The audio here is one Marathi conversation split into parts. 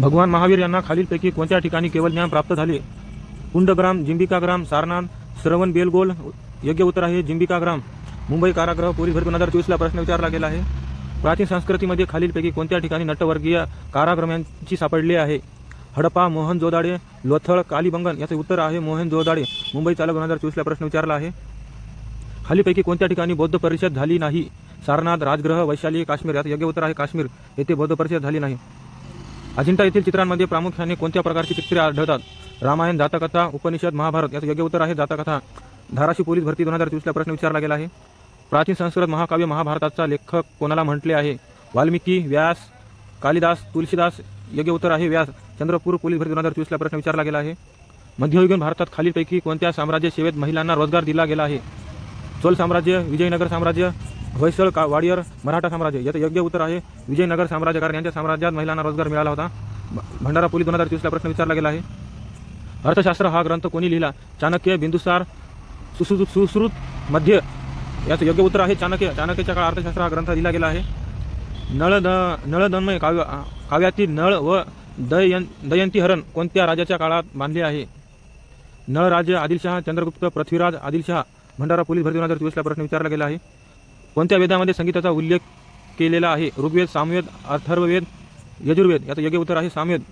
भगवान महावीर यांना खालीलपैकी कोणत्या ठिकाणी केवळ ज्ञान प्राप्त झाले? कुंडग्राम जिंबिकाग्राम सारनाथ श्रवण बेलगोल योग्य उत्तर आहे जिंबिकाग्राम. मुंबई कारागृह पोलीस भरती दोन हजार चोवीसला प्रश्न विचारला गेला आहे. प्राचीन संस्कृतीमध्ये खालीलपैकी कोणत्या ठिकाणी नटवर्गीय कारागृहांची सापडली आहे? हडपा मोहन जोदाडे लोथळ कालीबंगन याचे उत्तर आहे मोहन जोदाडे. मुंबई चालक दोन हजार चोवीसला प्रश्न विचारला आहे. खालीपैकी कोणत्या ठिकाणी बौद्ध परिषद झाली नाही? सारनाथ राजग्रह वैशाली काश्मीर याचं योग्य उत्तर आहे काश्मीर. येथे बौद्ध परिषद झाली नाही. अजिंठा येथील चित्रांमध्ये प्रामुख्याने कोणत्या प्रकारची चित्रे आढळतात? रामायण जातकथा उपनिषद महाभारत याचं योग्य उत्तर आहे जातकथा. धाराशिव पोलीस भरती दोन हजार चोवीसला प्रश्न विचारला गेला आहे. प्राचीन संस्कृत महाकाव्य महाभारताचा लेखक कोणाला म्हटले आहे? वाल्मिकी व्यास कालिदास तुलसीदास योग्य उत्तर आहे व्यास. चंद्रपूर पोलीस भरती दोन हजार चोवीसला प्रश्न विचारला गेला आहे. मध्ययुगीन भारतात खालीलपैकी कोणत्या साम्राज्य सेवेत महिलांना रोजगार दिला गेला आहे? चोल साम्राज्य विजयनगर साम्राज्य होयसळ का वाडियर मराठा साम्राज्य. याचं योग्य उत्तर आहे विजयनगर साम्राज्य कारण यांच्या साम्राज्यात महिलांना रोजगार मिळाला होता. भंडारा पोलीस दोन हजार चोवीसला प्रश्न विचारला गेला आहे. अर्थशास्त्र हा ग्रंथ कोणी लिहिला? चाणक्य बिंदुसार सुश्रुत सुश्रुत मध्य. याचं योग्य उत्तर आहे चाणक्य. चाणक्याच्या काळात अर्थशास्त्र हा ग्रंथ लिहिला गेला आहे. नळ द नळदन्मय काव्य काव्यातील नळ व दयन दयंती हरण कोणत्या राजाच्या काळात बांधले आहे? नळराज्य आदिलशहा चंद्रगुप्त पृथ्वीराज आदिलशहा भंडारा पोलीस भरती दोन हजार चोवीसला प्रश्न विचारला गेला आहे. कोणत्या वेदामध्ये संगीताचा उल्लेख केलेला आहे? ऋग्वेद सामवेद अथर्ववेद यजुर्वेद. याचं योग्य उत्तर आहे सामवेद.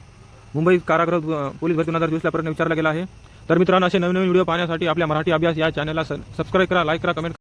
मुंबई कारागृह पोलीस भरती दोन हजार चोवीसला प्रश्न विचारला गेला आहे. तर मित्रांनो असे नवीन नवीन व्हिडिओ पाहण्यासाठी आपल्या मराठी अभ्यास या चॅनलला सबस्क्राईब करा लाईक करा कमेंट